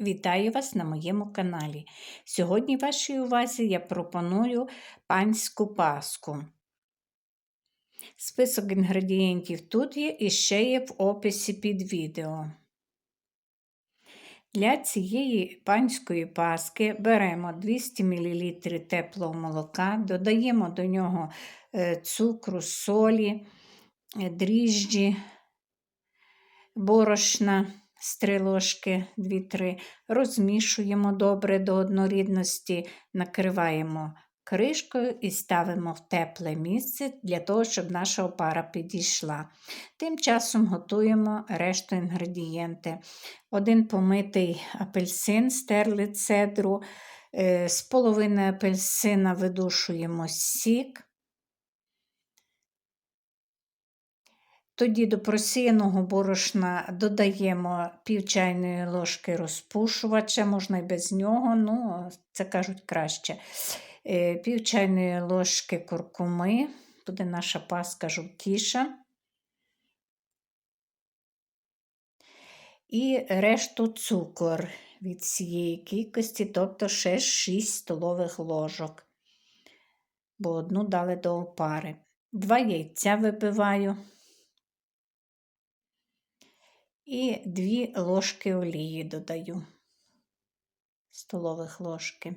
Вітаю вас на моєму каналі. Сьогодні вашій увазі я пропоную панську паску. Список інгредієнтів тут є і ще є в описі під відео. Для цієї панської паски беремо 200 мл теплого молока, додаємо до нього е, цукру, солі, е, дріжджі, борошна з 3 ложки 2-3, розмішуємо добре до однорідності, накриваємо кришкою і ставимо в тепле місце для того, щоб наша опара підійшла. Тим часом готуємо решту інгредієнти. Один помитий апельсин, стерли цедру, е, з половини апельсина видушуємо сік. Тоді до просіяного борошна додаємо пів чайної ложки розпушувача, можна і без нього, ну, це кажуть краще. Е, пів чайної ложки куркуми, буде наша паска жовтіша. І решту цукор від цієї кількості, тобто ще 6 столових ложок, бо одну дали до опари. Два яйця вибиваю і 2 ложки олії додаю, столових ложки.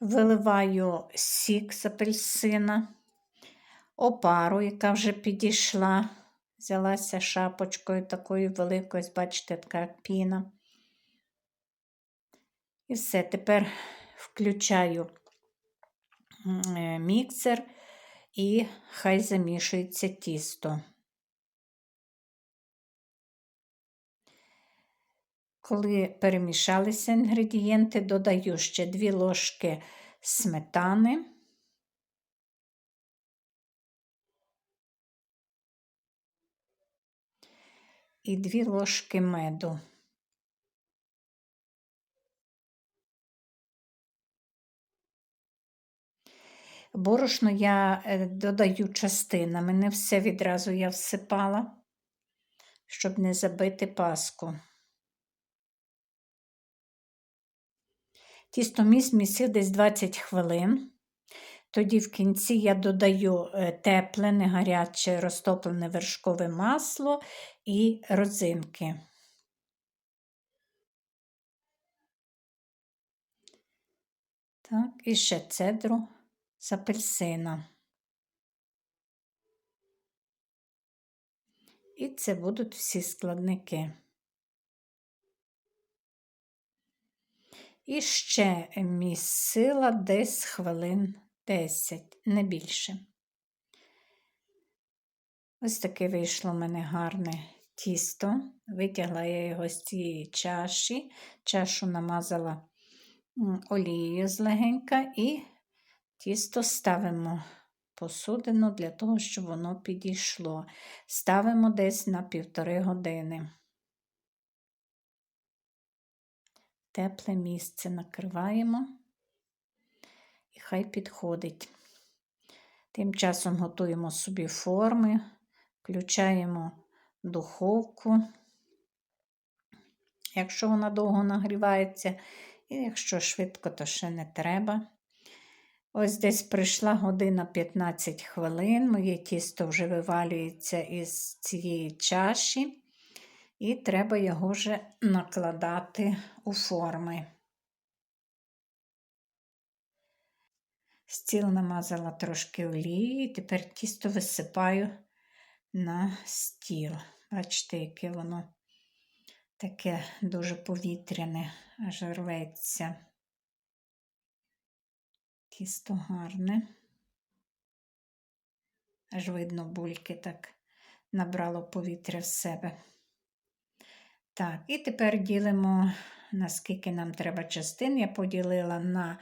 Виливаю сік з апельсина, опару, яка вже підійшла, взялася шапочкою такою великою, бачите, така піна. І все, тепер включаю е, міксер і хай замішується тісто. Коли перемішалися інгредієнти, додаю ще 2 ложки сметани. І 2 ложки меду. Борошно я е, додаю частинами, не все відразу я всипала, щоб не забити паску. Тістоміс місив десь 20 хвилин. Тоді в кінці я додаю е, тепле, не гаряче розтоплене вершкове масло і родзинки. Так, і ще цедру з апельсина. І це будуть всі складники. І ще місила десь хвилин 10, не більше. Ось таке вийшло в мене гарне тісто. Витягла я його з цієї чаші, чашу намазала олією злегенька і Тісто ставимо посудину для того, щоб воно підійшло. Ставимо десь на півтори години. Тепле місце накриваємо і хай підходить. Тим часом готуємо собі форми, включаємо духовку, якщо вона довго нагрівається, і якщо швидко, то ще не треба. Ось десь прийшла година 15 хвилин, моє тісто вже вивалюється із цієї чаші, і треба його вже накладати у форми. Стіл намазала трошки олії, тепер тісто висипаю на стіл. Бачите, яке воно таке дуже повітряне, аж рветься. Тісто гарне. Аж видно, бульки так набрало повітря в себе. Так, і тепер ділимо, наскільки нам треба частин. Я поділила на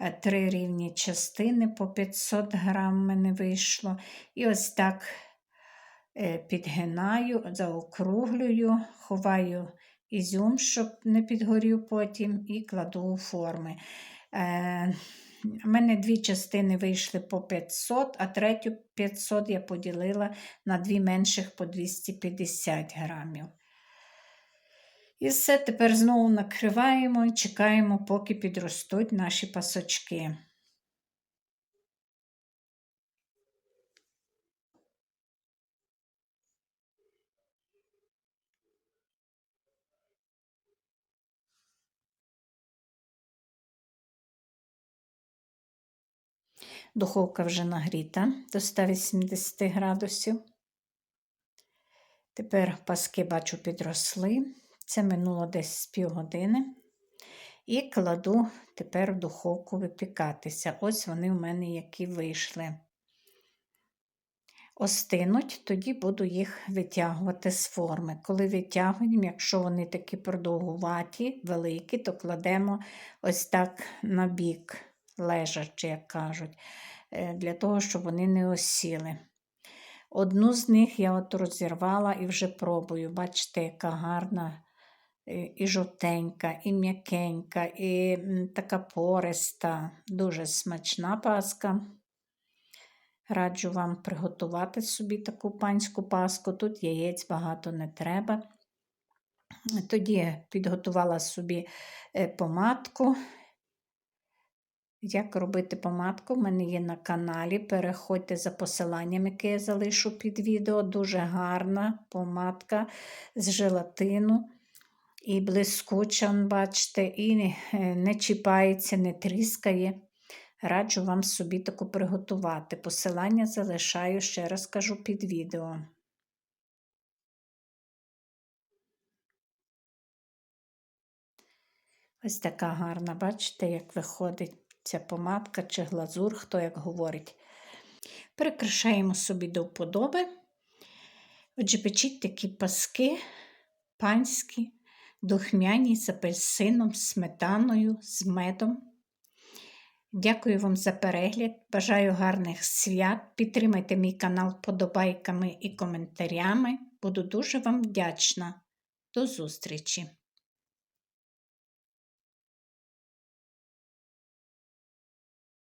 е, три рівні частини, по 500 грам мене вийшло. І ось так е, підгинаю, заокруглюю, ховаю ізюм, щоб не підгорів потім, і кладу у форми. У мене дві частини вийшли по 500, а третю 500 я поділила на дві менших по 250 грамів. І все, тепер знову накриваємо і чекаємо, поки підростуть наші пасочки. Духовка вже нагріта до 180 градусів. Тепер паски, бачу, підросли. Це минуло десь з півгодини. І кладу тепер в духовку випікатися. Ось вони в мене які вийшли. Остинуть, тоді буду їх витягувати з форми. Коли витягуємо, якщо вони такі продовгуваті, великі, то кладемо ось так на бік, лежачи, як кажуть, е, для того, щоб вони не осіли. Одну з них я от розірвала і вже пробую. Бачите, яка гарна і жовтенька, і м'якенька, і така пориста, дуже смачна паска. Раджу вам приготувати собі таку панську паску. Тут яєць багато не треба. Тоді підготувала собі е, помадку. Як робити помадку, в мене є на каналі. Переходьте за посиланням, яке я залишу під відео. Дуже гарна помадка з желатину. І блискуча, бачите, і не чіпається, не тріскає. Раджу вам собі таку приготувати. Посилання залишаю, ще раз кажу, під відео. Ось така гарна, бачите, як виходить ця помадка чи глазур, хто як говорить. Прикрашаємо собі до вподоби. Отже, печіть такі паски панські, духмяні з апельсином, сметаною, з медом. Дякую вам за перегляд. Бажаю гарних свят. Підтримайте мій канал вподобайками і коментарями. Буду дуже вам вдячна. До зустрічі!